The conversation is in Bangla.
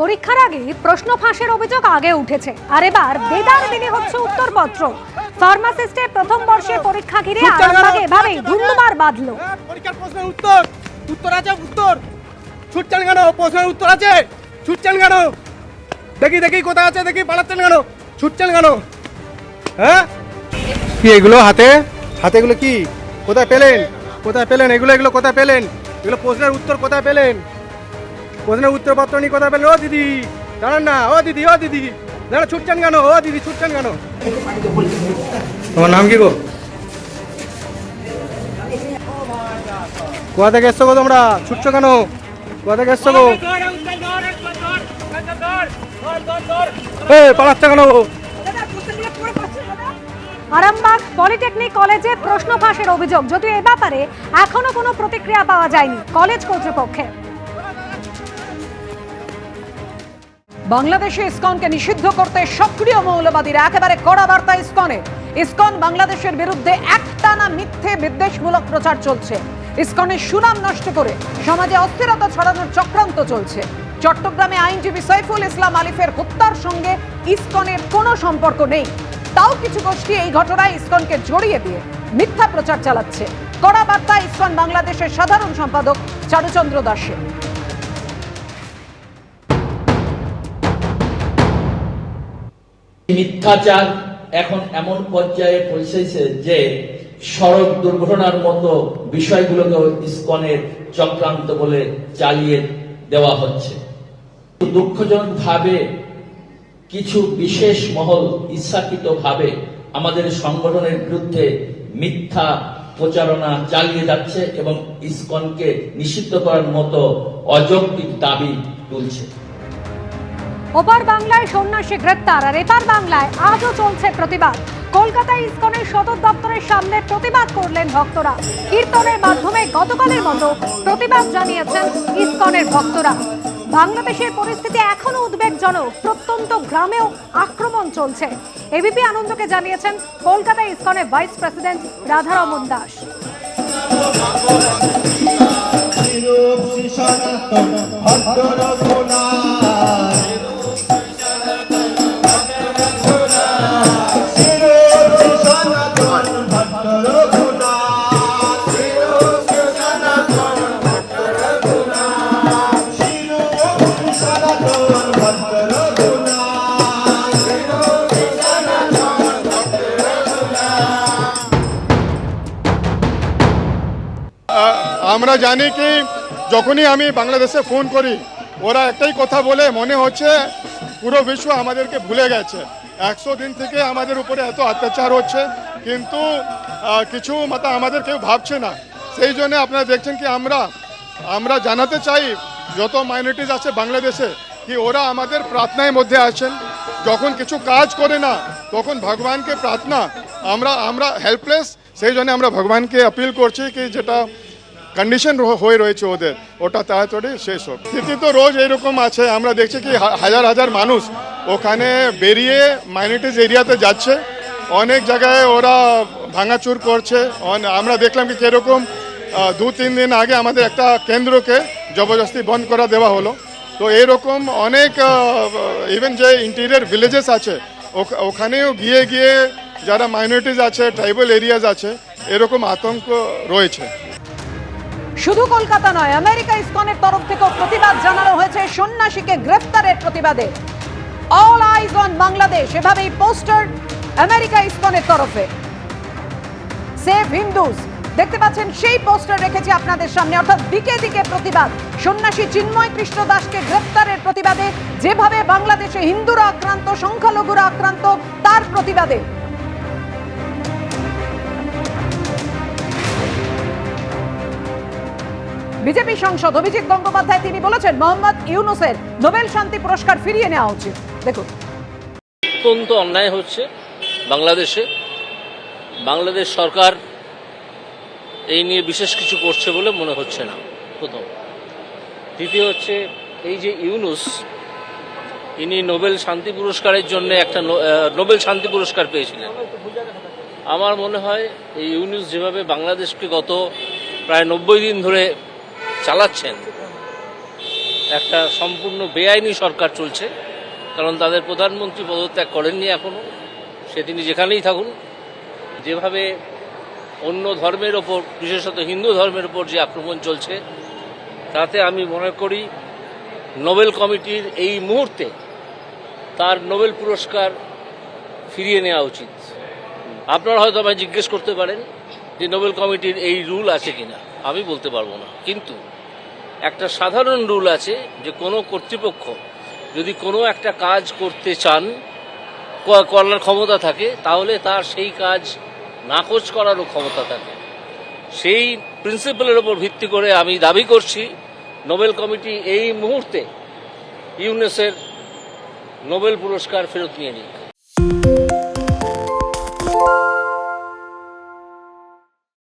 পরীক্ষার আগে প্রশ্ন ফাঁসের অভিযোগ আগে উঠেছে। আর এবার বেদার দিনে হচ্ছে উত্তরপত্র। ফার্মাসিস্টের প্রথম বর্ষে পরীক্ষা ঘিরে আরামবাগে এভাবেই ধুন্ধুমার বাঁধলো। হ্যাঁ, পরীক্ষার প্রশ্নের উত্তর। উত্তর আছে উত্তর। ছুটছেন কেন? প্রশ্নের উত্তর আছে। ছুটছেন কেন? দেখি দেখি কোথায় আছে দেখি পালাচ্ছেন কেন? ছুটছেন কেন? হ্যাঁ? কি এগুলো হাতে? হাতে এগুলো কি? কোথায় পেলেন? কোথায় পেলেন? এগুলো এগুলো কোথায় পেলেন? এগুলো প্রশ্নের উত্তর কোথায় পেলেন? প্রশ্নের উত্তরপত্র নিয়ে কোথায় পেলেন ও দিদি, দাঁড়ান না, ও দিদি ও দিদি, দাঁড়া, ছুটছেন কেন? ও দিদি, ছুটছেন কেন? তোমার নাম কি গো? কোথা থেকে এসছো গো তোমরা? ছুটছো কেন? কোথা থেকে এসছো গো? এ, পালাচ্ছে কেন? আরামবাগ পলিটেকনিক কলেজে প্রশ্ন ফাঁসের অভিযোগ, যদিও এ ব্যাপারে এখনও কোনো প্রতিক্রিয়া পাওয়া যায়নি, কলেজ কর্তৃপক্ষের। বাংলাদেশে ইসকনকে নিষিদ্ধ করতে সক্রিয় মৌলবাদীরা একেবারে কড়া বার্তা ইসকনে। ইসকন বাংলাদেশের বিরুদ্ধে একটানা মিথ্যে বিদ্বেষমূলক প্রচার চলছে। ইসকনের সুনাম নষ্ট করে সমাজে অস্থিরতা ছড়ানোর চক্রান্ত চলছে। চট্টগ্রামে আইনজীবী সাইফুল ইসলাম আলিফের হত্যার সঙ্গে ইসকনের কোনো সম্পর্ক নেই। তাও কিছু গোষ্ঠী এই ঘটনায় ইসকনকে জড়িয়ে দিয়ে মিথ্যা প্রচার চালাচ্ছে। কড়া বার্তা ইসকন বাংলাদেশের সাধারণ সম্পাদক চারুচন্দ্র দাসের। মিথ্যাচার এখন এমন পর্যায়ে পৌঁছেছে যে সড়ক দুর্ঘটনার মতো বিষয়গুলোকেও ইস্কনের চক্রান্ত বলে চালিয়ে দেওয়া হচ্ছে। দুঃখজনক ভাবে কিছু বিশেষ মহল ইচ্ছাকৃত ভাবে আমাদের সংগঠনের বিরুদ্ধে মিথ্যা প্রচারণা চালিয়ে যাচ্ছে এবং ইস্কনকে নিষিদ্ধ করার মতো অযৌক্তিক দাবি তুলছে। ওপার বাংলায় সন্ন্যাসী গ্রেপ্তার, আর এপার বাংলায় আজও চলছে প্রতিবাদ। কলকাতায় ইসকনের সদর দপ্তরের সামনে প্রতিবাদ করলেন ভক্তরা। কীর্তনের মাধ্যমে গতকালের মতো প্রতিবাদ জানিয়েছেন ইসকনের ভক্তরা। বাংলাদেশের পরিস্থিতি এখনও উদ্বেগজনক, প্রত্যন্ত গ্রামেও আক্রমণ চলছে। এবিপি আনন্দকে জানিয়েছেন কলকাতা ইসকনের ভাইস প্রেসিডেন্ট রাধারমন দাস। আমরা জানি কি, যখনই আমি বাংলাদেশে ফোন করি, ওরা একটাই কথা বলে, মনে হচ্ছে পুরো বিশ্ব আমাদেরকে ভুলে গেছে। একশো দিন থেকে আমাদের উপরে এত অত্যাচার হচ্ছে, কিন্তু কিছু মাতা আমাদের কেউ ভাবছে না। সেই জন্য আপনারা দেখছেন কি, আমরা আমরা জানাতে চাই, যত মাইনরিটিস আছে বাংলাদেশে, কি ওরা আমাদের প্রার্থনার মধ্যে আছেন। যখন কিছু কাজ করে না, তখন ভগবানকে প্রার্থনা, আমরা আমরা হেল্পলেস সেই জন্য আমরা ভগবানকে আপিল করছি কি, যেটা কন্ডিশন হয়ে রয়েছে ওদের। ওটা তাড়াতাড়ি শেষ হোক। স্থিতি তো রোজ এরকম আছে। আমরা দেখছি কি হাজার হাজার মানুষ ওখানে বেরিয়ে মাইনরিটিস এরিয়াতে যাচ্ছে। অনেক জায়গায় ওরা ভাঙাচুর করছে। আমরা দেখলাম কি কীরকম দু, তিন দিন আগে আমাদের একটা কেন্দ্রকে জবরদস্তি বন্ধ করা দেওয়া হলো। তো এরকম অনেক ইভেন যে ইন্টেরিয়ার ভিলেজেস আছে, ওখ- ওখানেও গিয়ে গিয়ে যারা মাইনরিটিস আছে ট্রাইবাল এরিয়াজ আছে, এরকম আতঙ্ক রয়েছে। শুধু কলকাতা নয়, আমেরিকা ইসকনের তরফ থেকেও প্রতিবাদ জানানো হয়েছে সন্ন্যাসীকে গ্রেফতারের প্রতিবাদে। অল আইজ অন বাংলাদেশ, এভাবেই পোস্টার আমেরিকা ইসকনের তরফে। সেভ হিন্দুস দেখতে পাচ্ছেন, সেই পোস্টার রেখেছি আপনাদের সামনে। অর্থাৎ দিকে দিকে প্রতিবাদ। সন্ন্যাসী চিন্ময় কৃষ্ণ দাসকে গ্রেফতারের প্রতিবাদে, যেভাবে বাংলাদেশে হিন্দুরা আক্রান্ত, সংখ্যালঘুরা আক্রান্ত, তার প্রতিবাদে। বিজেপি সাংসদ অভিজিৎ গঙ্গোপাধ্যায়, তিনি বলেছেন, মোহাম্মদ ইউনুসের নোবেল শান্তি পুরস্কার ফিরিয়ে নেওয়া উচিত। দেখুন। অত্যন্ত অন্যায় হচ্ছে বাংলাদেশে। বাংলাদেশ সরকার এই নিয়ে বিশেষ কিছু করছে বলে মনে হচ্ছে না, প্রথম। দ্বিতীয় হচ্ছে, এই যে ইউনুস, ইনি নোবেল শান্তি পুরস্কারের জন্য একটা নোবেল শান্তি পুরস্কার পেয়েছিলেন। আমার মনে হয়, এই ইউনুস যেভাবে বাংলাদেশকে গত প্রায় নব্বই দিন ধরে চালাচ্ছেন। একটা সম্পূর্ণ বেআইনি সরকার চলছে, কারণ তাদের প্রধানমন্ত্রী পদত্যাগ করেননি এখনও সে তিনি যেখানেই থাকুন, যেভাবে অন্য ধর্মের ওপর, বিশেষত হিন্দু ধর্মের ওপর যে আক্রমণ চলছে, তাতে আমি মনে করি নোবেল কমিটির এই মুহূর্তে তার নোবেল পুরস্কার ফিরিয়ে নেওয়া উচিত। আপনারা হয়তো আমায় জিজ্ঞেস করতে পারেন যে নোবেল কমিটির এই রুল আছে কিনা। আমি বলতে পারব না। কিন্তু একটা সাধারণ রুল আছে যে কোনো কর্তৃপক্ষ যদি কোনো একটা কাজ করতে চান করার ক্ষমতা থাকে, তাহলে তার সেই কাজ নাকচ করারও ক্ষমতা থাকে। সেই প্রিন্সিপালের ওপর ভিত্তি করে আমি দাবি করছি নোবেল কমিটি এই মুহূর্তে ইউনেসের নোবেল পুরস্কার ফেরত নিয়ে নিক।